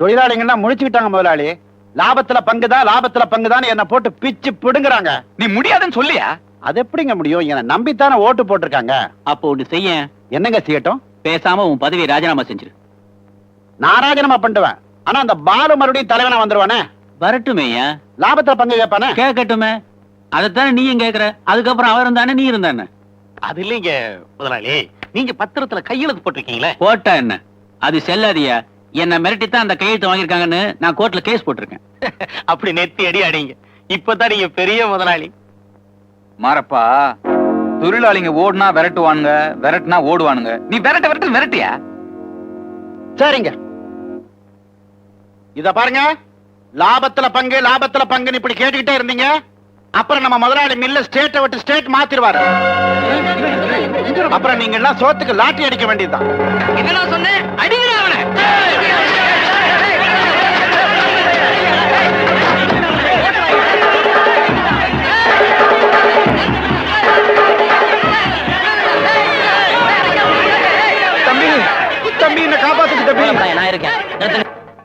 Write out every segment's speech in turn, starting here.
தொழிலாளிங்கன்னா முழிச்சுக்கிட்டாங்க முதலாளி. லாபத்துல பங்குதான் லாபத்துல பங்குதான் என்ன போட்டு பிச்சு பிடுங்குறாங்க. நீ முடியாதுன்னு சொல்லியா? அது எப்படிங்க முடியும்? என்ன நம்பித்தானே ஓட்டு போட்டிருக்காங்க. அப்போ ஒண்ணு செய்ய. என்னங்க செய்யட்டும்? பேசாம உன் பதவியை ராஜினாமா செஞ்சிரு. நான் ராஜினாமா பண்ணுவேன் ஆனா அந்த பாலு மறுபடியும் தலைவனா வந்துருவானே? வரட்டுமேயா லாபத்துல பங்கு கேட்பானே? கேட்கட்டுமே. அதைத்தானே நீயும் கேக்குற அதுக்கப்புறம் அவர் இருந்தானே நீ இருந்தானே? அது இல்லைங்க முதலாளி. நீங்க பத்திரத்துல கையெழுத்து போட்டிருக்கீங்களே? போட்டா என்ன? அது செல்லாதியா என்ன மிரட்டித்தான் அந்த கையெழுத்து வாங்கியிருக்காங்கன்னு நான் கோர்ட்ல கேஸ் போட்டிருக்கேன். அப்படி நெத்தி அடி அடிங்க இப்பதான் நீங்க பெரிய முதலாளி. மாறப்பா தொழிலாளிங்க ஓடுனா விரட்டுவானுங்க விரட்டுனா ஓடுவானுங்க. நீ விரட்ட விரட்டு விரட்டியா? சரிங்க. இத பாருங்க. லாபத்துல பங்கு லாபத்துல பங்குன்னு இப்படி கேட்டுக்கிட்டே இருந்தீங்க. அப்புறம் நம்ம முதலாளி மில்ல ஸ்டேட்டை விட்டு ஸ்டேட் மாத்திருவாரு. அப்புறம் நீங்க எல்லாம் சோத்துக்கு லாட்டி அடிக்க வேண்டியதுதான். என்ன சொன்னேன் அடிக்கிறேன் அவனை. தம்பி தம்பி என்ன காப்பாத்துக்கு தம்பி. நான் இருக்கேன்? நிறுத்துங்க.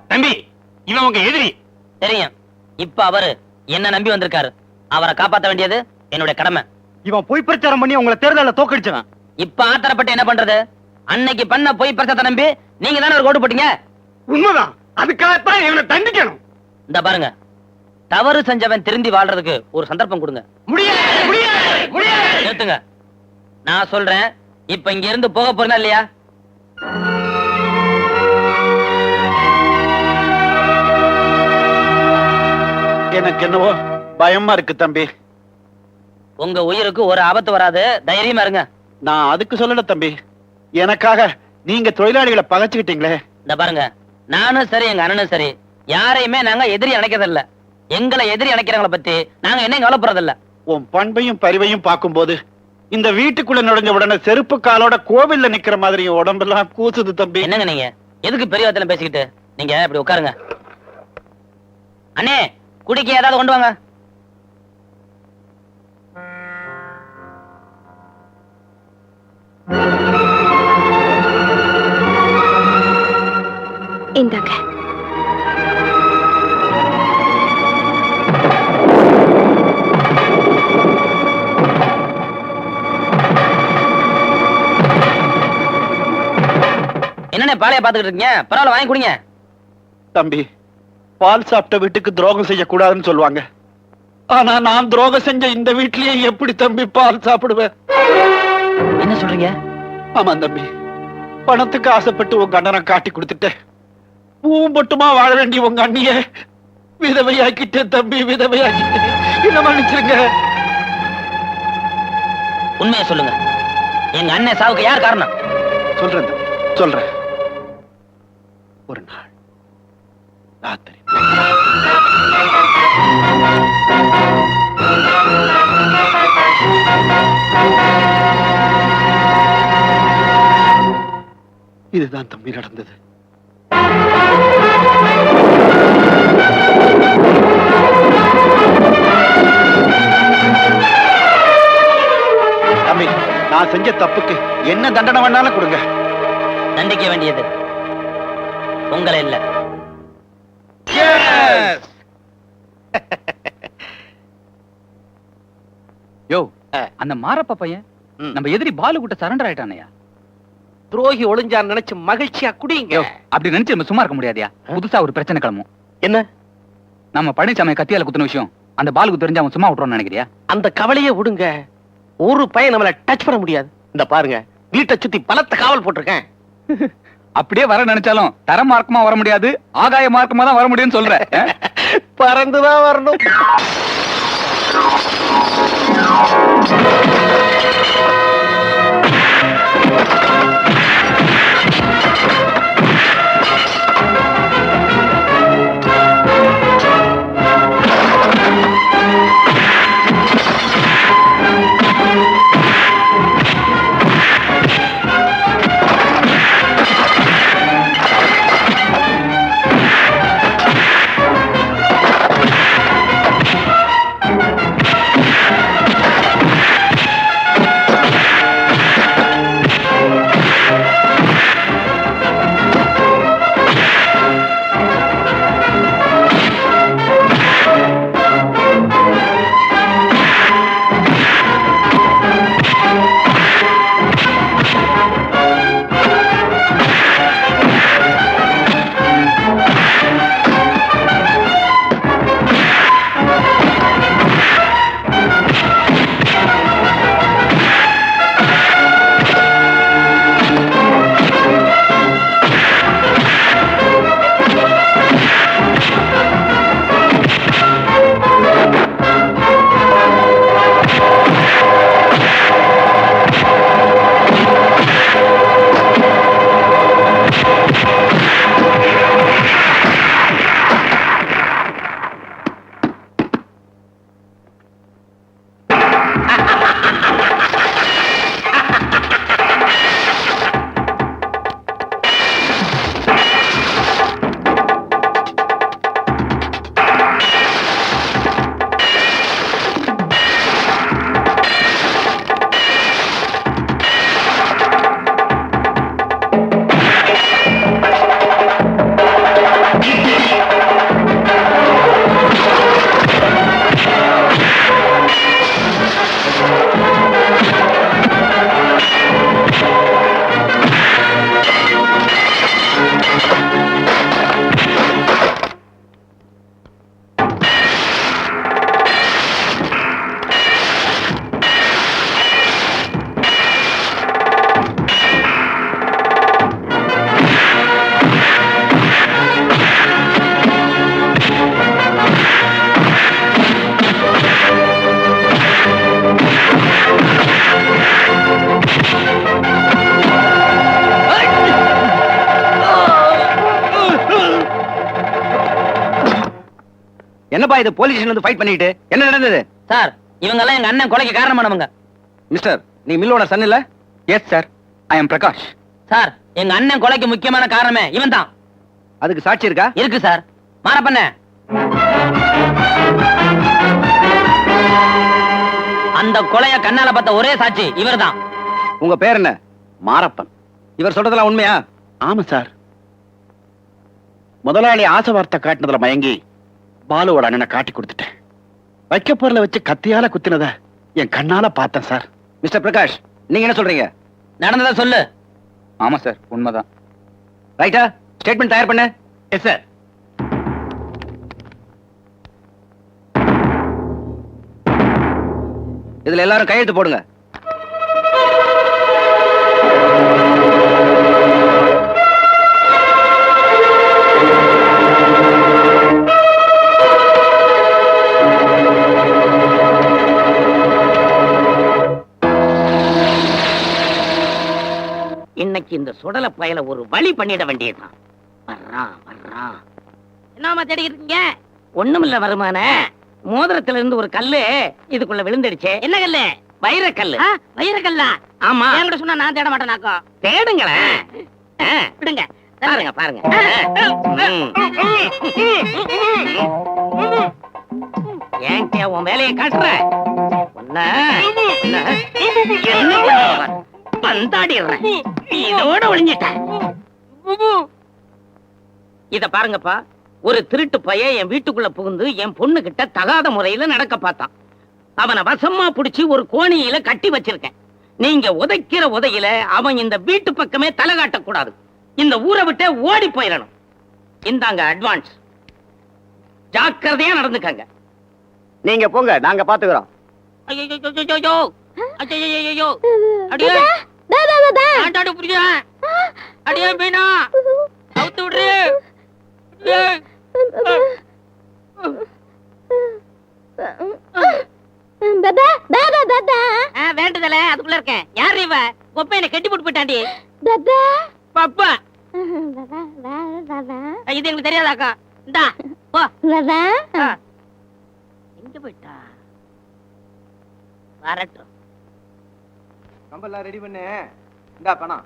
தம்பி இவன் உங்க எதிரி. தெரியும். இப்ப அவரு என்ன நம்பி வந்திருக்காரு. அவரை காப்பாத்த வேண்டியது என்னுடைய கடமை. இவன் பொய் பிரச்சாரம் பண்ணி உங்களை தேர்தலில் தோக்கடிச்சவன். இப்ப ஆத்திரப்பட்டு என்ன பண்றது? அன்னைக்கு பண்ண பொய் பிரச்சத்தை நம்பி நீங்க தானே ஒரு ஓட்டு போட்டீங்க? உண்மைதான். அதுக்காகத்தான் இவனை தண்டிக்கணும். இந்த பாருங்க. தவறு செஞ்சவன் திருந்தி வாழ்றதுக்கு ஒரு சந்தர்ப்பம் கொடுங்க. முடியாது முடியாது முடியாது. நிறுத்துங்க. நான் சொல்றேன். இப்ப இங்க இருந்து போக போறீங்களா இல்லையா? எனக்கு என்னவோ பயமா இருக்கு தம்பி. உங்க உயிருக்கு ஒரு ஆபத்து வராது. தைரியமா இருங்க. நான் அதுக்கு சொல்லல தம்பி. எனக்காக நீங்க தொழிலாளிகளை பகைச்சுக்கிட்டீங்களே. இந்த பாருங்க நானும் சரி எங்க அண்ணனும் சரி யாரையுமே நாங்க எதிரி அணைக்கிறது இல்ல எங்களை எதிரி அணைக்கிறவங்கள பத்தி நாங்க என்ன கவலைப்படுறது இல்ல உன் பண்பையும் பரிவையும் பார்க்கும்போது இந்த வீட்டுக்குள்ள நுழைஞ்ச உடனே செருப்பு காலோட கோவில்ல நிக்கிற மாதிரி என் உடம்பெல்லாம் கூசுது தம்பி. என்னங்க நீங்க? எதுக்கு பெரிய வார்த்தையில பேசிக்கிட்டு? நீங்க இப்படி உட்காருங்க. அண்ணே குடிக்க ஏதாவது கொண்டு வாங்க. இந்தாங்க. என்னண்ணே பாலைய பாத்துக்கிட்டு இருக்கீங்க? பரவாயில்ல வாங்கி குடிங்க. தம்பி பால் சாப்பிட்ட வீட்டுக்கு துரோகம் செய்யக்கூடாதுன்னு சொல்லுவாங்க. ஆனா நான் துரோகம் செஞ்ச இந்த வீட்லயே எப்படி தம்பி பால் சாப்பிடுவேன்? என்ன சொல்றீங்க? ஆமா தம்பி. பணத்துக்கு ஆசைப்பட்டு உங்க அண்ணனை காட்டி கொடுத்துட்டேன். பூவும் மட்டுமா வாழ வேண்டிய உங்க அண்ணிய விதவையாக்கிட்டேன் தம்பி விதவையாக்கிட்டேன். என்ன மன்னிச்சிருங்க. உண்மையை சொல்லுங்க. எங்க அண்ணன் சாவுக்கு யார் காரணம்? சொல்றேன் தம்பி, சொல்றேன். ஒரு நாள் ராத்திரி. இதுதான் தம்பி நடந்தது. தம்பி நான் செஞ்ச தப்புக்கு என்ன தண்டனை வேணாலும் கொடுங்க. தண்டிக்க வேண்டியது உங்களை இல்ல. யோ அந்த மாரப்ப பையன். நம்ம எதிரி பாலு கிட்ட சரண்டர் ஆயிட்டானயா? துரோகி ஒளிஞ்சான்னு நினைச்சு மகிழ்ச்சியா குடிங்க. அப்படி நினைச்சு நம்ம சும்மா இருக்க முடியாதியா? புதுசா ஒரு பிரச்சனை கிளம்பும். என்ன? நம்ம பழனிசாமி கத்தியால குத்துன விஷயம் அந்த பாலுக்கு தெரிஞ்சு அவன் சும்மா விட்டுறோம்னு நினைக்கிறியா? அந்த கவலையே விடுங்க. ஒரு பையன் நம்மள டச் பண்ண முடியாது. இந்த பாருங்க வீட்டை சுத்தி பலத்த காவல் போட்டிருக்கேன். அப்படியே வர நினைச்சாலும் தர மார்க்கமா வர முடியாது ஆகாய மார்க்கமா தான் வர முடியும்னு சொல்ற. பறந்துதான் வரணும் இது போலீஸ் வந்து ஃபைட் பண்ணிட்டு என்ன நடந்தது? சார் இவங்க எல்லாம் எங்க அண்ணன் கொலைக்கு காரணமானவங்க. மிஸ்டர் நீ மில்லோட சன் இல்ல? Yes sir I am Prakash sir எங்க அண்ணன் கொலைக்கு முக்கியமான காரணமே இவன் தான் அதுக்கு சாட்சி இருக்கா? இருக்கு சார். மாறப்பண்ண அந்த கொலைய கண்ணால பார்த்த ஒரே சாட்சி இவர்தான். உங்க பேர் என்ன? மாரப்பன். இவர் சொல்றதெல்லாம் உண்மையா? ஆமா சார். முதலாளி ஆசை வார்த்தை காட்டினதுல மயங்கி பாலுவோட அண்ணனை காட்டி கொடுத்துட்டேன். வைக்க பொருளை வச்சு கத்தியால குத்தினத என் கண்ணால பார்த்தேன் சார். மிஸ்டர் பிரகாஷ் நீங்க என்ன சொல்றீங்க? நடந்ததா சொல்லு. ஆமா சார். உண்மைதான். ரைட்டா ஸ்டேட்மெண்ட் தயார் பண்ணு. எஸ் சார் இதுல எல்லாரும் கையெழுத்து போடுங்க. இந்த சுடல பயல ஒரு வழி பண்ணிட வேண்டியதுதான் வர்றான் வர்றான் என்னமா தேடிக்கிட்டு இருக்கீங்க ஒண்ணுமில்ல வருமான மோதிரத்துல இருந்து ஒரு கல்லு இதுக்குள்ள விழுந்துடுச்சு என்ன கல்லு வைரக்கல்லு வைரக்கல்லா ஆமா என்கிட்ட சொன்னா நான் தேட மாட்டேனாக்கோ தேடுங்களேன் விடுங்க பாருங்க பாருங்க ஏன்ட்டியா உன் வேலையை காட்டுற என்ன? பந்தாடிடுறேன். இதோட ஒளிஞ்சிட்டேன். இத பாருங்கப்பா ஒரு திருட்டு பையன் என் வீட்டுக்குள்ள புகுந்து என் பொண்ணு கிட்ட தகாத முறையில நடக்க பார்த்தான். அவனை வசமா புடிச்சு ஒரு கோணியில கட்டி வச்சிருக்கேன். நீங்க உதைக்கிற உதையில அவன் இந்த வீட்டு பக்கமே தலை காட்டக்கூடாது. இந்த ஊரை விட்டே ஓடி போயிடணும். இந்தாங்க அட்வான்ஸ் ஜாக்கிரதையா நடந்துக்கங்க. நீங்க போங்க நாங்க பாத்துக்கிறோம். ஐயோ ஐயோ அடியே ஆண்டாடு புரியுதா அடியே மீனா. அவுத்து விடுறு அடியே. ஆ, வேண்டுதல அதுக்குள்ள இருக்கேன். யார் இவ? கொப்பையனை கட்டி போட்டு போயிட்டாண்டி. பாப்பா. இது எங்களுக்கு தெரியாதாக்கா? இந்தா போ. எங்க போயிட்டா? வரட்டும். கம்பெல்லாம் ரெடி பண்ணு. இந்தா பணம்.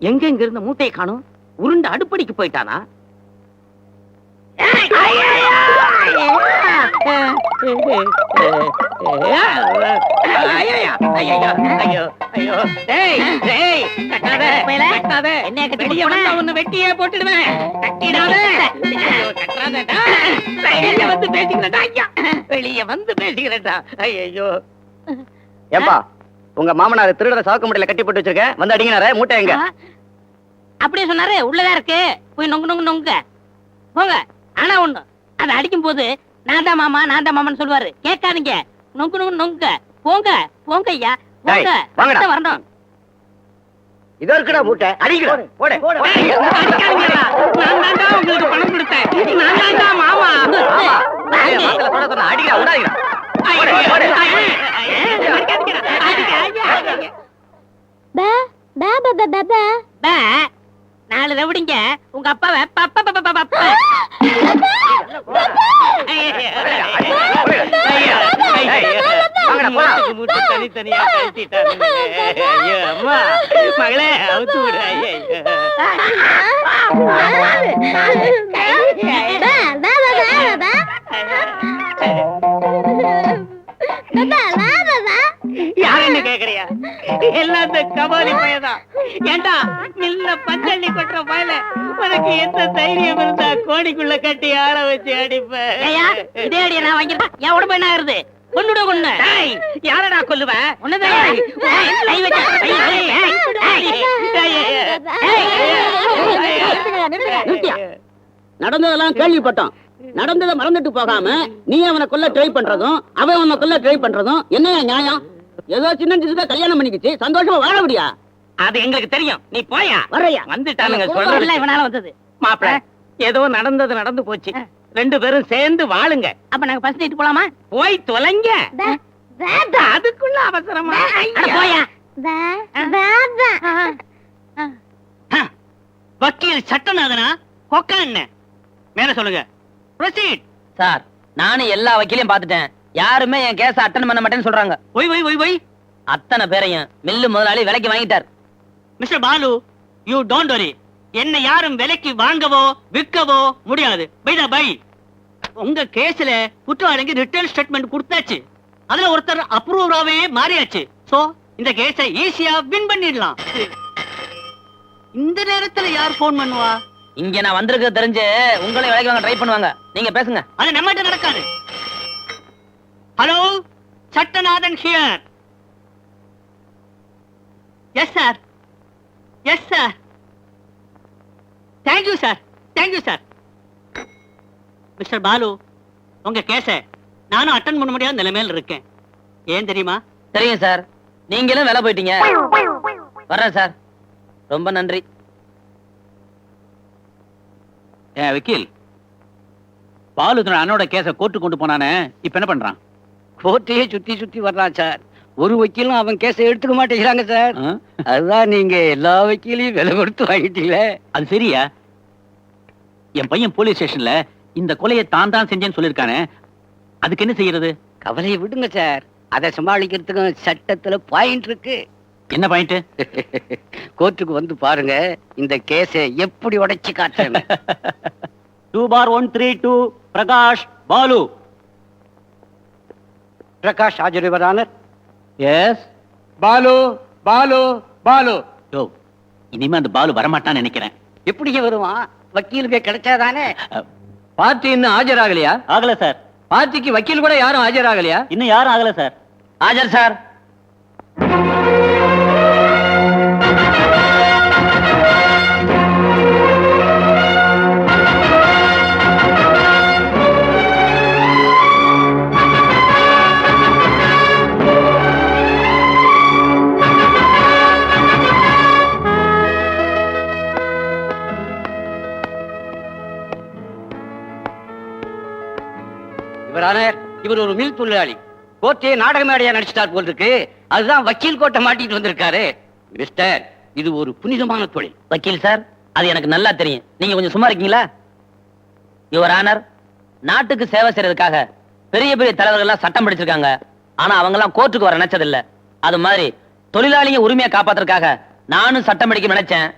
எங்க இங்க இருந்த மூட்டையை காணும்? உருண்டு அடுப்படிக்கு போயிட்டானா? வெட்டியே போட்டுடுவேன் கட்டிடாத ஐயோ, கட்டாதடா. வெளிய வந்து பேசிக்கிறேன்டா ஐயா வெளிய வந்து பேசிக்கிறேன்டா ஐயோ ஏப்பா உங்க மாமனார் திருடரை சாக்கு முடியல கட்டி போட்டு வச்சிருக்கேன் வந்து அடிங்கினாரே மூட்டை எங்க? ஆ? அப்படியே சொன்னாரு உள்ளதா இருக்கு? போய் நொங்கு நொங்கு நொங்க. போங்க ஆனா ஒண்ணு. அதை அடிக்கும் போது நான் தான் மாமா நான் தான் மாமான்னு சொல்லுவாரு. கேட்காதீங்க. நொங்கு நொங்கு நொங்க. போங்க போங்க ஐயா. போங்க. வாங்கடா. வரணும். இதோ இருக்குடா மூட்டை. அடிக்கிறோம் போடு ஏய், அடிக்காதீங்கடா. நான் தான்டா உங்களுக்கு பணம் கொடுத்தேன். நான் தான்டா மாமா. வாங்க. அடிக்கிறா விடாதீங்க ஐயோ, போடு, போடு. ஐயோ, ஐயோ, அடிக்காதீங்கடா. அடிக்க, ஐயா, அடிக்க. பே, நாலு ரவுடிங்க உங்க அப்பாவை பப்ப பப்ப பப்ப பப்ப. ஐயோ, ஐயோ, ஐயோ. வாங்கடா, போலாம். மூட்டுக்கு மூட்டு தனித்தனியா கழட்டிட்டானுங்களே. ஐயோ, அம்மா, மகளே அவுத்து விடு. யாருன்னு கேக்குறியா? எல்லாம் இந்த கபாலி பயதான் ஏண்டா மில்ல பஞ்சள்ளி கொட்டுற பயல? உனக்கு எந்த தைரியம் இருந்தா கோடிக்குள்ள கட்டி ஆள வச்சு அடிப்ப? இதே அடிய நான் வாங்கிருப்பேன் என் உடம்பு என்ன ஆகுது கொன்னுட கொன்னு யாரடா கொல்லுவ உன்னதான்? நடந்ததெல்லாம் கேள்விப்பட்டோம் நடந்ததை மறந்துட்டு போகாம நீ அவனை கொல்ல ட்ரை பண்றதும் அவன் உன்னை கொல்ல ட்ரை பண்றதும் என்னையா நியாயம் ஏதோ சின்ன சிசுக்க கல்யாணம் பண்ணிக்கிச்சு சந்தோஷமா வாழ முடியா அது எங்களுக்கு தெரியும் நீ போயா வரையா வந்துட்டானுங்க சொல்றேன் இவனால வந்தது மாப்பிள ஏதோ நடந்தது நடந்து போச்சு ரெண்டு பேரும் சேர்ந்து வாழுங்க. அப்ப நாங்க பஸ் நைட்டு போலாமா? போய் தொலைங்க. அதுக்குள்ள அவசரமா. அட போயா. வக்கீல் சட்டநாதனா? கொக்க என்ன? மேல சொல்லுங்க. ப்ரொசீட் சார் நானும் எல்லா வக்கீலையும் பார்த்துட்டேன். யாருமே என் கேஸ அட்டன் பண்ண மாட்டேன்னு சொல்றாங்க. ஒய் ஒய் ஒய் ஒய் அத்தனை பேரையும் மில்லு முதலாளி விலைக்கு வாங்கிட்டார். Mister Balu you don't worry என்ன யாரும் விலைக்கு வாங்கவோ விற்கவோ முடியாது. பை த பை உங்க கேஸ்ல குற்றவாளிக்கு ரிட்டர்ன் ஸ்டேட்மெண்ட் கொடுத்தாச்சு. அதுல ஒருத்தர் அப்ரூவராவே மாறியாச்சு. சோ இந்த கேஸை ஈஸியா வின் பண்ணிடலாம். இந்த நேரத்துல யார் ஃபோன் பண்ணுவா? இங்க நான் வந்திருக்கிறது தெரிஞ்சு உங்களை விலைக்கு வாங்க ட்ரை பண்ணுவாங்க. நீங்க பேசுங்க. அது நம்மகிட்ட நடக்காது. Hello Sattanathan here yes sir yes sir thank you sir thank you sir mister Balu உங்க கேஸ நானும் அட்டன் பண்ண முடியாத நிலைமையில இருக்கேன். ஏன் தெரியுமா? தெரியும் சார் நீங்களும் வேலை போயிட்டீங்க. வர்றேன் சார் ரொம்ப நன்றி. ஏன் வக்கீல். பாலு அண்ணோட கேஸ கோர்ட்டு கொண்டு போனானே இப்ப என்ன பண்றான்? கோர்ட்டையே சுத்தி சுத்தி வர்றான் சார் ஒரு வக்கீலும் அவன் கேஸை எடுத்துக்க மாட்டேங்கிறாங்க சார்? அதுதான் நீங்க எல்லா வக்கீலையும் விலை கொடுத்து வாங்கிட்டீங்களே. அது சரியா? என் பையன் போலீஸ் ஸ்டேஷன்ல இந்த கொலையை தான் தான் செஞ்சேன்னு சொல்லிருக்கானே அதுக்கு என்ன செய்யறது? கவலையை விடுங்க சார். அதை சமாளிக்கிறதுக்கும் சட்டத்துல பாயிண்ட் இருக்கு. என்ன பாயிண்ட் கோர்ட்டுக்கு வந்து பாருங்க இந்த கேஸை எப்படி உடைச்சு காட்டுறேன் two four one three two Prakash Balu. Prakash ஆஜரிவரானர் yes Balu Balu Balu. யோ இனிமே அந்த பாலு வரமாட்டான்னு நினைக்கிறேன். எப்படி வருவான்? வக்கீலுக்கு கிடைச்சாதானே? பார்ட்டி இன்னும் ஆஜராகலையா? ஆகல சார். பார்ட்டிக்கு வக்கீல் கூட யாரும் ஆஜராகலையா? இன்னும் யாரும் ஆகல சார். ஆஜர் சார். இவர் ஒரு மில் தொழிலாளி. கோர்ட்டையே நாடக மேடையா நடிச்சிட்டார் போல் இருக்கு அதுதான் வக்கீல் கோட்டை மாட்டிட்டு வந்திருக்காரு. மிஸ்டர் இது ஒரு புனிதமான தொழில். வக்கீல் சார் அது எனக்கு நல்லா தெரியும். நீங்க கொஞ்சம் சும்மா இருக்கீங்களா? யுவர் ஆனர் நாட்டுக்கு சேவை செய்யறதுக்காக பெரிய பெரிய தலைவர்கள் எல்லாம் சட்டம் படிச்சிருக்காங்க. ஆனா அவங்க எல்லாம் கோர்ட்டுக்கு வர நினைச்சதில்ல. அது மாதிரி தொழிலாளிய உரிமையை காப்பாத்துறதுக்காக நானும் சட்டம் படிக்க நினைச்சேன்.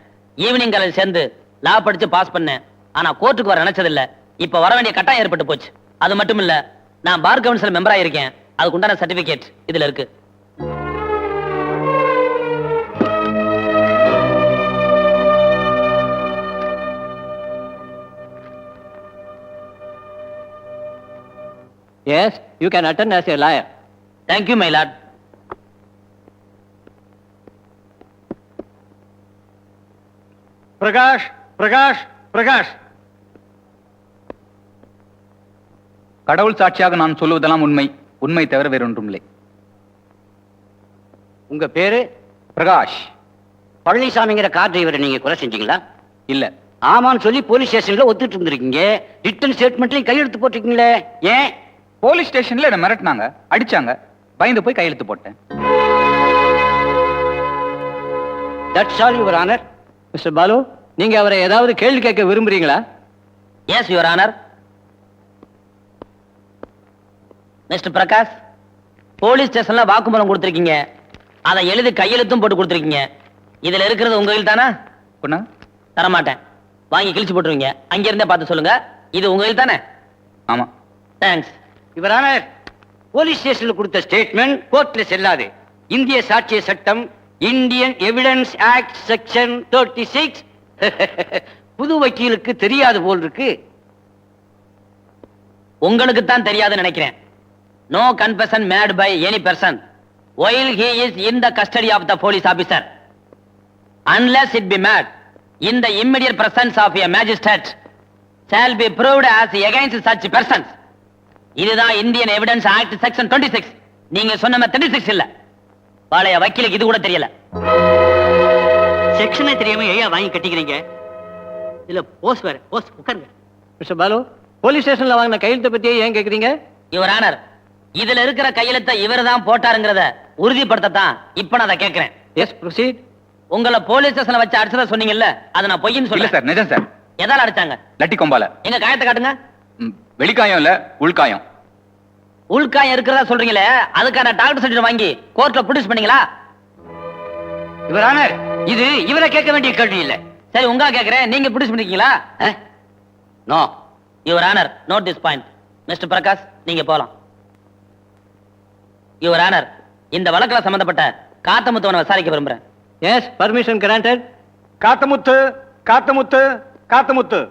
ஈவினிங் காலேஜ் சேர்ந்து லா படிச்சு பாஸ் பண்ணேன். ஆனா கோர்ட்டுக்கு வர நினைச்சதில்ல. இப்ப வர வேண்டிய கட்டாயம் ஏற்பட்டு போச்சு. அது மட்டும் இல்ல நான் பார் கவுன்சில் மெம்பரா இருக்கேன். அதுக்கு உண்டான சர்டிபிகேட் இதுல இருக்கு. Yes you can attend as a lawyer thank you my lord Prakash Prakash Prakash. கடவுள் சாட்சியாக நான் சொல்லுவதெல்லாம் உண்மை. உண்மை தவிர வேறொன்றும் இல்லை உங்க பேரு? பிரகாஷ். பழனிசாமிங்கிற கார் டிரைவரை நீங்க கொலை செஞ்சீங்களா? இல்ல. ஆமான்னு சொல்லி போலீஸ் ஸ்டேஷன்ல ஒத்துட்டு இருந்திருக்கீங்க. ரிட்டன் ஸ்டேட்மெண்ட்லயும் கையெழுத்து போட்டிருக்கீங்களே. ஏன்? போலீஸ் ஸ்டேஷன்ல என்ன மிரட்டினாங்க. அடிச்சாங்க. பயந்து போய் கையெழுத்து போட்டேன். That's all your honour mister Balu நீங்க அவரை ஏதாவது கேள்வி கேட்க விரும்புறீங்களா? Yes your honour mister Prakash police ஸ்டேஷன்ல வாக்குமூலம் கொடுத்திருக்கீங்க. அதை எழுதி கையெழுத்தும் போட்டு கொடுத்திருக்கீங்க. இதுல இருக்கிறது உங்க கையில் தானே? பொண்ணா தரமாட்டேன். வாங்கி கிழிச்சு போட்டுருவீங்க. அங்க இருந்தே பார்த்து சொல்லுங்க. இது உங்க கையில் தானே? ஆமா. தேங்க்ஸ் யுவர் ஆனர் போலீஸ் ஸ்டேஷன்ல கொடுத்த ஸ்டேட்மெண்ட் கோர்ட்ல செல்லாது இந்திய சாட்சிய சட்டம் Indian evidence act section thirty six புது வக்கீலுக்கு தெரியாது போல் இருக்கு. உங்களுக்கு தான் தெரியாதுன்னு நினைக்கிறேன். No confession made by any person while he is in the custody of the police officer. Unless it be made in the immediate presence of a magistrate shall be proved as against such persons. இதுதான் Indian evidence act section 26 six நீங்க சொன்ன 36 six இல்ல. பழைய வக்கீலுக்கு இது கூட தெரியல. செக்ஷனே தெரியாம ஏயா வாங்கி கட்டிக்கிறீங்க? இல்ல போஸ்ட் வேற போஸ்ட் உட்காருங்க. மிஸ்டர் பாலு போலீஸ் ஸ்டேஷன்ல வாங்கின கையெழுத்தை பத்தியே ஏன் கேக்குறீங்க? யுவர் ஆனர் இதுல இருக்கிற கையெழுத்தை இவர் தான் போட்டாருங்கிறத உறுதிப்படுத்தத்தான் இப்ப நான் அதை கேட்கிறேன். எஸ் ப்ரொசீட் உங்களை போலீஸ் ஸ்டேஷன்ல வச்சு அடிச்சத சொன்னீங்கல்ல அதை நான் பொய்ன்னு சொல்ல சார் நிஜம் சார். எதால அடிச்சாங்க? லட்டி கொம்பால. எங்க காயத்தை காட்டுங்க. வெளிக்காயம் இல்ல உள்காயம். உள்காயம் இருக்கிறதா சொல்றீங்களே அதுக்கான டாக்டர் சர்டிஃபிகேட் வாங்கி கோர்ட்ல ப்ரொடியூஸ் பண்ணீங்களா? யுவர் ஆனர் இது இவரை கேட்க வேண்டிய கேள்வி இல்ல. சரி உங்க கேக்குறேன் நீங்க ப்ரொடியூஸ் பண்ணிருக்கீங்களா? No your honour note this point mister Prakash நீங்க போலாம். யுவர் ஆனர் இந்த வழக்குல சம்பந்தப்பட்ட காத்தமுத்துவனை விசாரிக்க விரும்புறேன். Yes permission granted Kathamuthu Kathamuthu Kathamuthu.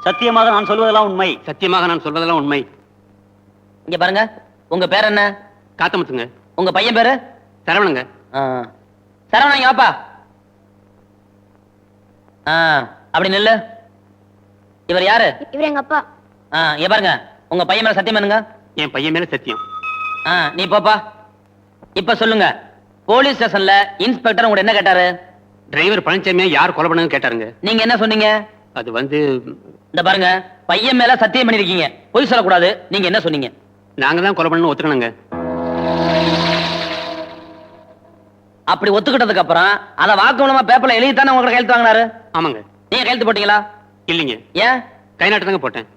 சத்தியமாக நான் சொல்வதெல்லாம் உண்மை. சத்தியமாக நான் சொல்வதெல்லாம் உண்மை. இங்க பாருங்க உங்க பேர் என்ன? காத்தமுத்துங்க. உங்க பையன் பேரு? சரவணங்க. ஆ. சரவணா இங்க வாப்பா. ஆ, அப்படி நில்லு. இவர் யாரு? இவர் எங்க அப்பா. ஆ, இங்க பாருங்க உங்க பையன் மேல சத்தியம் பண்ணுங்க. என் பையன் மேல சத்தியம். நீ போப்பா. இப்ப சொல்லுங்க போலீஸ் ஸ்டேஷன்ல இன்ஸ்பெக்டர் உங்க என்ன கேட்டாரு? டிரைவர் பழனிசாமியா யார் கொலை பண்ணு கேட்டாருங்க. நீங்க என்ன சொன்னீங்க? அது வந்து இந்த பாருங்க பையன் மேல சத்தியம் பண்ணிருக்கீங்க பொய் சொல்லக்கூடாது. நீங்க என்ன சொன்னீங்க? நாங்க தான் கொலை பண்ணு ஒத்துக்கணுங்க. அப்படி ஒத்துக்கிட்டதுக்கு அப்புறம் அத வாக்குமூலமா பேப்பர்ல எழுதி தானே உங்களை கையெழுத்து வாங்கினாரு? ஆமாங்க. நீங்க கையெழுத்து போட்டீங்களா? இல்லைங்க. ஏன்? கை நாட்டு தாங்க போட்டேன்.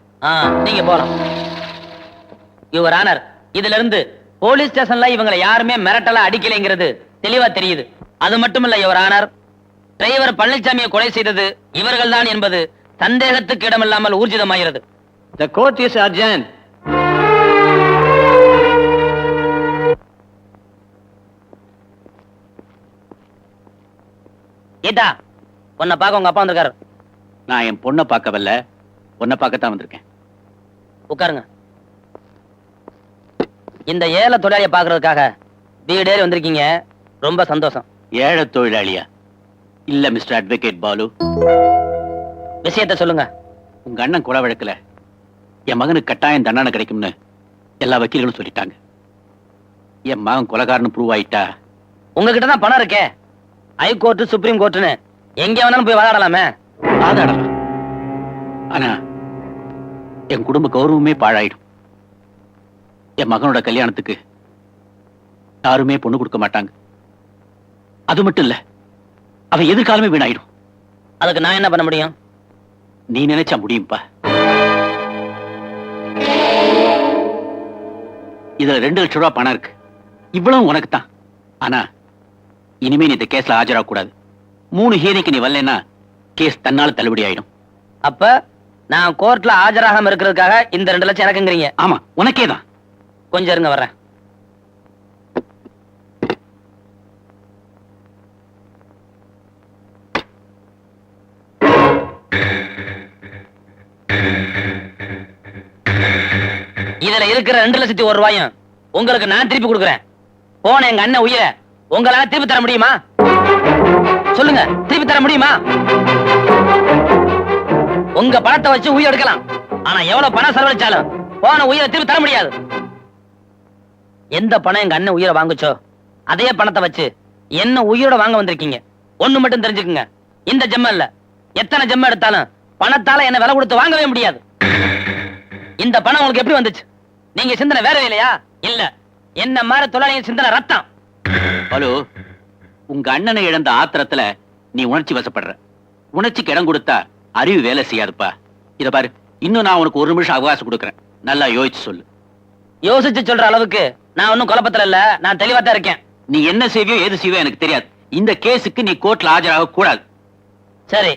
நீங்க போலாம். யுவர் ஆனர் இதுல இருந்து போலீஸ் ஸ்டேஷன்ல இவங்களை யாருமே மிரட்டலா அடிக்கலைங்கிறது தெளிவா தெரியுது. அது மட்டுமல்ல யுவர் ஆனர் டிரைவர் பழனிசாமியை கொலை செய்தது இவர்கள்தான் என்பது சந்தேகத்துக்கு இடமில்லாமல் ஊர்ஜிதமாகிறது. The court is adjourned Geetha உன்னை பார்க்க உங்க அப்பா வந்திருக்காரு. நான் என் பொண்ணை பார்க்க வரல உன்னை பார்க்கத்தான் வந்திருக்கேன். உட்காருங்க. இந்த ஏழை தொழிலாளியை பாக்குறதுக்காக வீடேறி வந்திருக்கீங்க. ரொம்ப சந்தோஷம். ஏழை தொழிலாளியா? இல்ல மிஸ்டர் அட்வொகேட் பாலு. விஷயத்த சொல்லுங்க. உங்க அண்ணன் கொலை வழக்குல. என் மகனுக்கு கட்டாயம் தண்டனை கிடைக்கும்னு எல்லா வக்கீல்களும் சொல்லிட்டாங்க. என் மகன் கொலைகாரன்னு ப்ரூவ் ஆயிட்டா? உங்ககிட்ட தான் பணம் இருக்கே. ஹைகோர்ட் சுப்ரீம் கோர்ட்னு எங்க வேணாலும் போய் வாதாடலாமே. ஆதாடலாம் ஆனா என் குடும்ப கௌரவமே பாழாயிடும். என் மகனோட கல்யாணத்துக்கு யாருமே பொண்ணு கொடுக்க மாட்டாங்க. அது மட்டும் இல்ல அவன் எதிர்காலமே வீணாயிடும். அதுக்கு நான் என்ன பண்ண முடியும்? நீ நினைச்சா முடியும்பா. இதுல ரெண்டு லட்சம் ரூபாய் பணம் இருக்கு. இவ்வளவு உனக்கு தான் ஆனா இனிமே நீ இந்த கேஸ்ல ஆஜராக கூடாது மூணு ஹீரிக்கு நீ வரலன்னா கேஸ் தன்னால தள்ளுபடி ஆயிடும். அப்ப நான் கோர்ட்ல ஆஜராகாம இருக்கிறதுக்காக இந்த ரெண்டு லட்சம் எனக்குங்கிறீங்க. ஆமா உனக்கே தான் கொஞ்சம் இருங்க வர்றேன். இதுல இருக்கிற ரெண்டு லட்சத்தி ஒரு ரூபாயும் உங்களுக்கு நான் திருப்பி கொடுக்குறேன். போன எங்க அண்ணன் உயிரை உங்களால திருப்பி தர முடியுமா? சொல்லுங்க திருப்பி தர முடியுமா? உங்க பணத்தை வச்சு உயிர் எடுக்கலாம். ஆனா எவ்வளவு பணம் செலவழிச்சாலும் போன உயிரை திருப்பி தர முடியாது. எந்த பணம் எங்க அண்ணன் உயிரை வாங்குச்சோ அதே பணத்தை வச்சு என்ன உயிரோட வாங்க வந்திருக்கீங்க? ஒண்ணு மட்டும் தெரிஞ்சுக்குங்க. இந்த ஜெம்ம இல்ல. எத்தனை ஜெம்ம எடுத்தாலும் பணத்தால என்ன விலை கொடுத்து வாங்கவே முடியாது. இந்த பணம் உங்களுக்கு எப்படி வந்துச்சு? நீங்க சிந்தனை வேற இல்லையா? இல்ல. என்ன மாதிரி தொழிலாளிங்க சிந்தனை ரத்தம். பாலு உங்க அண்ணனை இழந்த ஆத்திரத்துல நீ உணர்ச்சி வசப்படுற. உணர்ச்சிக்கு இடம் கொடுத்தா அறிவு வேலை செய்யாதுப்பா. இத பாரு இன்னும் நான் உனக்கு ஒரு நிமிஷம் அவகாசம் கொடுக்கறேன். நல்லா யோசிச்சு சொல்லு. யோசிச்சு சொல்ற அளவுக்கு நான் ஒன்னும் குழப்பத்துல இல்ல. நான் தெளிவா தான் இருக்கேன். நீ என்ன செய்வியோ ஏது செய்வியோ எனக்கு தெரியாது. இந்த கேஸுக்கு நீ கோர்ட்ல ஆஜராக கூடாது. சரி.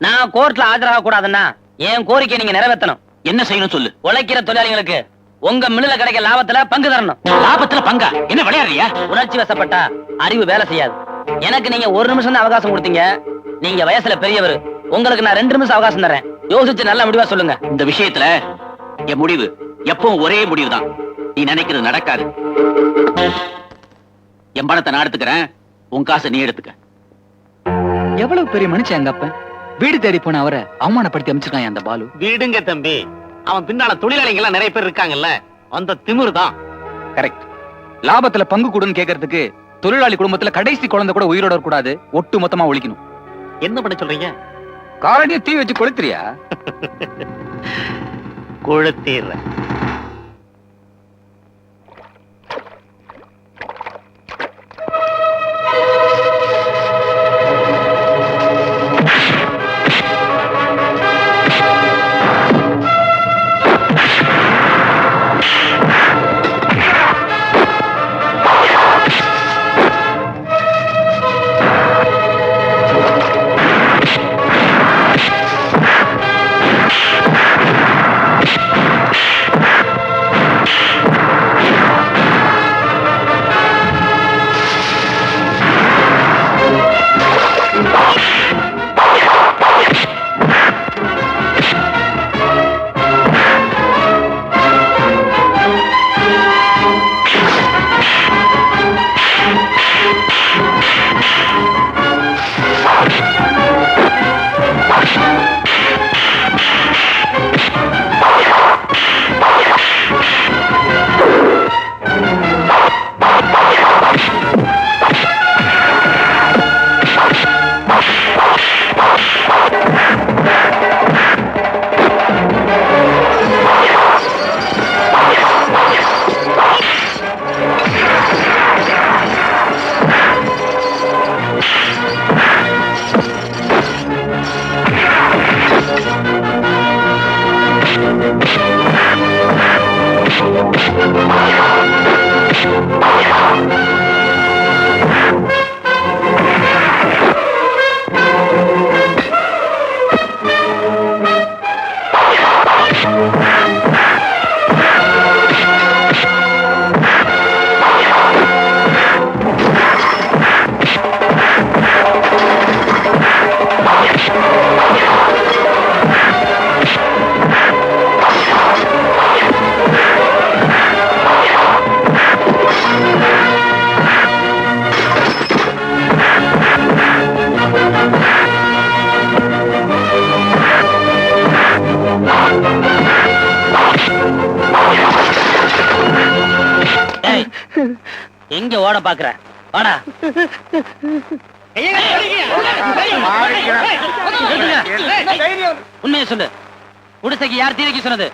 நான் கோர்ட்ல ஆஜராக கூடாதுன்னா என் கோரிக்கை நீங்க நிறைவேற்றணும். என்ன செய்யணும் சொல்லு. உழைக்கிற தொழிலாளிகளுக்கு உங்க மில்லுல கிடைக்க லாபத்துல பங்கு தரணும். லாபத்துல பங்கா? என்ன விளையாடுறியா? உணர்ச்சி வசப்பட்டா அறிவு வேலை செய்யாது. எனக்கு நீங்க ஒரு நிமிஷம் தான் அவகாசம் கொடுத்தீங்க. நீங்க வயசுல பெரியவர். உங்களுக்கு நான் ரெண்டு நிமிஷம் அவகாசம் தரேன் யோசிச்சு நல்ல முடிவா சொல்லுங்க. இந்த விஷயத்துல என் முடிவு எப்பவும் ஒரே முடிவு தான் நீ நினைக்கிறது நடக்காது. என் பணத்தை நான் எடுத்துக்கிறேன். உன் காசை நீ எடுத்துக்க. எவ்வளவு பெரிய மனுஷன் எங்க அப்ப வீடு தேடி போன அவரை அவமானப்படுத்தி அமைச்சிருக்கான் அந்த பாலு. வீடுங்க தம்பி. அவன் பின்னால தொழிலாளிங்க எல்லாம் நிறைய பேர் இருக்காங்கல்ல. அந்த திமிரு தான். கரெக்ட் லாபத்துல பங்கு கொடுன்னு கேக்குறதுக்கு தொழிலாளி குடும்பத்துல கடைசி குழந்தை கூட உயிரோட கூடாது ஒட்டு மொத்தமா ஒழிக்கணும். என்ன பண்ண சொல்றீங்க? காலனிய தீ வச்சு கொளுத்துறியா? கொளுத்தீர்றேன் எங்க ஓட பாக்குற வாடா உண்மையை சொல்லு குடிசைக்கு யார் தீ வைக்க சொன்னது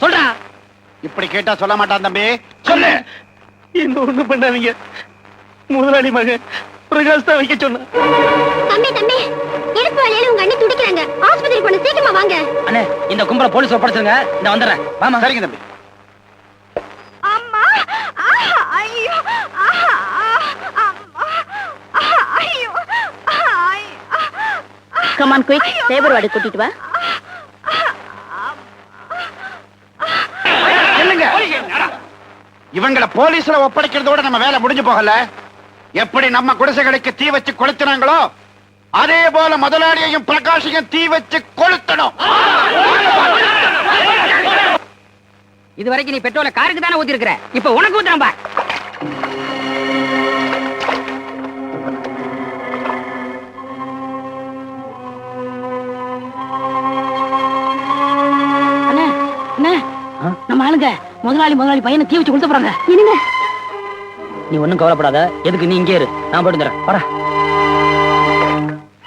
சொல்றா இப்படி கேட்டா சொல்ல மாட்டான் தம்பி சொல்லு என்ன ஒண்ணு பண்ணாதீங்க முதலாளி மகன் பிரகாஷ் தான் வைக்க சொன்னா தம்பி தம்பி இடுப்பு வழியில உங்க அண்ணி துடிக்கிறாங்க ஆஸ்பத்திரி போன சீக்கிரமா வாங்க அண்ணே இந்த கும்பல போலீஸ் ஒப்படைச்சிருங்க இந்த வந்துடுறேன் வாமா சரிங்க தம்பி அம்மா ஐயோ கமான் குயிக் லேபர் வார்டு கூட்டிட்டு வா. இல்லைங்க இவங்கள போலீஸ்ல ஒப்படைக்கிறதோட நம்ம வேலை முடிஞ்சு போகல. எப்படி நம்ம குடிசைகளுக்கு தீ வச்சு கொளுத்துனாங்களோ அதே போல முதலாளியையும் பிரகாஷையும் தீ வச்சு கொளுத்தணும். இது வரைக்கும் நீ பெட்ரோல காருக்கு தானே ஊத்தி இருக்கிற இப்ப உனக்கு ஊத்துறேன் பார். அண்ணே, அண்ணே, நம்ம ஆளுங்க முதலாளி முதலாளி பையனை தீ வச்சு கொடுத்த போறாங்க. இருங்க நீ ஒண்ணும் கவலைப்படாத. எதுக்கு நீ இங்கே இரு. நான் வந்துடுறேன். வரேன்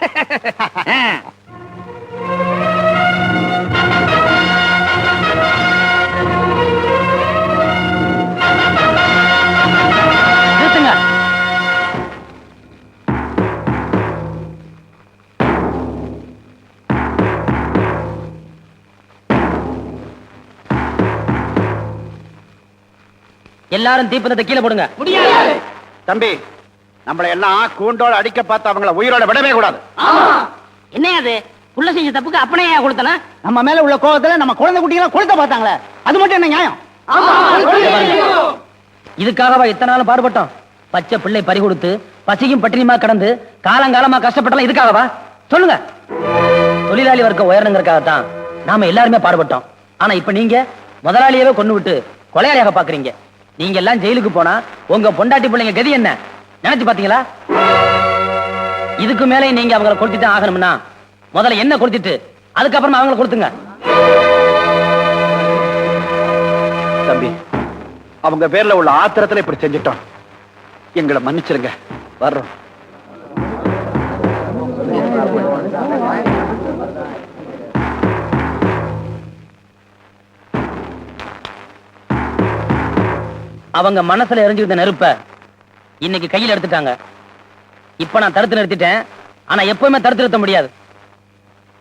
எல்லாரும் தீப்பந்தத்தை கீழே போடுங்க. தம்பி நம்மள எல்லாம் கூண்டோட அடிக்க பார்த்து அவங்கள உயிரோட விடவே கூடாது. என்ன அது? புள்ள செஞ்ச தப்புக்கு அப்பனே கொடுத்தனா நம்ம மேல உள்ள கோவத்துல நம்ம குழந்தை குட்டிகளை கொளுத்த பார்த்தாங்களே அது மட்டும் என்ன நியாயம்? இதுக்காகவா இத்தனை நாளும் பாடுபட்டோம்? பச்சை பிள்ளை பறி கொடுத்து பசியும் பட்டினியுமா கடந்து காலங்காலமா கஷ்டப்பட்டலாம் இதுக்காகவா? சொல்லுங்க. தொழிலாளி வர்க்கம் உயரணுங்கிறதுக்காகத்தான் நாம எல்லாருமே பாடுபட்டோம். ஆனா இப்ப நீங்க முதலாளியவே கொண்டு விட்டு கொலையாளியாக பாக்குறீங்க நீங்க எல்லாம் ஜெயிலுக்கு போனா உங்க பொண்டாட்டி பிள்ளைங்க கதி என்ன? நினைச்சு பாத்தீங்களா இதுக்கு மேலே நீங்க அவங்கள கொடுத்துட்டு ஆகணும்னா முதல்ல என்ன கொடுத்துட்டு அதுக்கப்புறமா அவங்கள கொடுத்துங்க தம்பி அவங்க பேர்ல உள்ள ஆத்திரத்துல இப்படி செஞ்சிட்டோம். எங்களை மன்னிச்சிருங்க. வர்றோம். அவங்க மனசுல எரிஞ்சுக்கிட்ட நெருப்ப இன்னைக்கு கையில எடுத்துட்டாங்க. இப்ப நான் தடுத்து நிறுத்திட்டேன். ஆனா எப்பவுமே தடுத்து நிறுத்த முடியாது.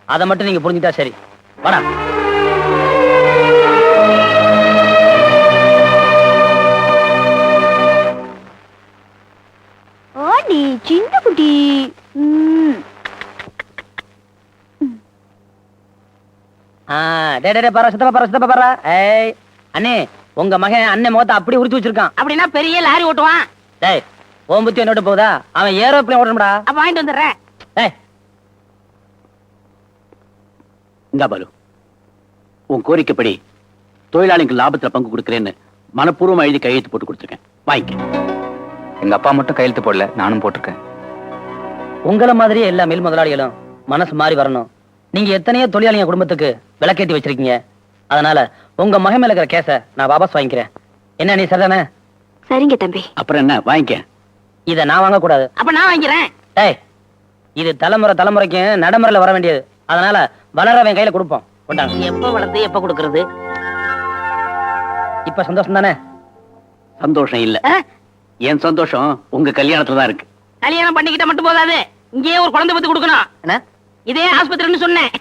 அதை மட்டும் நீங்க புரிஞ்சுட்டா சரி. வாடா. ஓடி சின்ன குட்டி. ஆ, டே, டே பாரா சித்தப்பா பாரா சித்தப்பா பாரா. ஏய் அண்ணே. உங்க மகன் அண்ணன் முகத்தை அப்படி உரிச்சு வச்சிருக்கான். அப்படின்னா பெரிய லாரி ஓட்டுவான். டேய் புத்தி என்னோட போகுதா? அவன் ஏரோப்ளேன் ஓடணும்டா அப்ப வாங்கிட்டு வந்துடுறேன். டேய். இந்தா பாலு உன் கோரிக்கைப்படி தொழிலாளிக்கு லாபத்துல பங்கு கொடுக்கறேன்னு மனப்பூர்வமா எழுதி கையெழுத்து போட்டு கொடுத்துருக்கேன். வாங்கிக்க. எங்க அப்பா மட்டும் கையெழுத்து போடல நானும் போட்டிருக்கேன். உங்கள மாதிரியே எல்லா மில் முதலாளிகளும் மனசு மாறி வரணும். நீங்க எத்தனையோ தொழிலாளிங்க குடும்பத்துக்கு விளக்கேத்தி வச்சிருக்கீங்க. அதனால உங்க மகன் மேல இருக்கிற கேஸ நான் வாபஸ் வாங்கிக்கிறேன். என்ன நீ சரிதானே? சரிங்க தம்பி. அப்புறம் என்ன? வாங்கிக்க. இத நான் வாங்க கூடாது அப்ப நான் வாங்கிறேன் டேய் இது தலைமுறை தலைமுறைக்கு நடைமுறையில வர வேண்டியது. அதனால வளரவன் கையில கொடுப்போம். கொண்டாங்க எப்ப வளர்த்து எப்ப கொடுக்கறது? இப்ப சந்தோஷம் தானே சந்தோஷம் இல்ல? என் சந்தோஷம் உங்க கல்யாணத்துல தான் இருக்கு. கல்யாணம் பண்ணிக்கிட்ட மட்டும் போதாது. இங்கேயே ஒரு குழந்தை பத்து கொடுக்கணும். என்ன? இதே ஆஸ்பத்திரின்னு சொன்னேன்.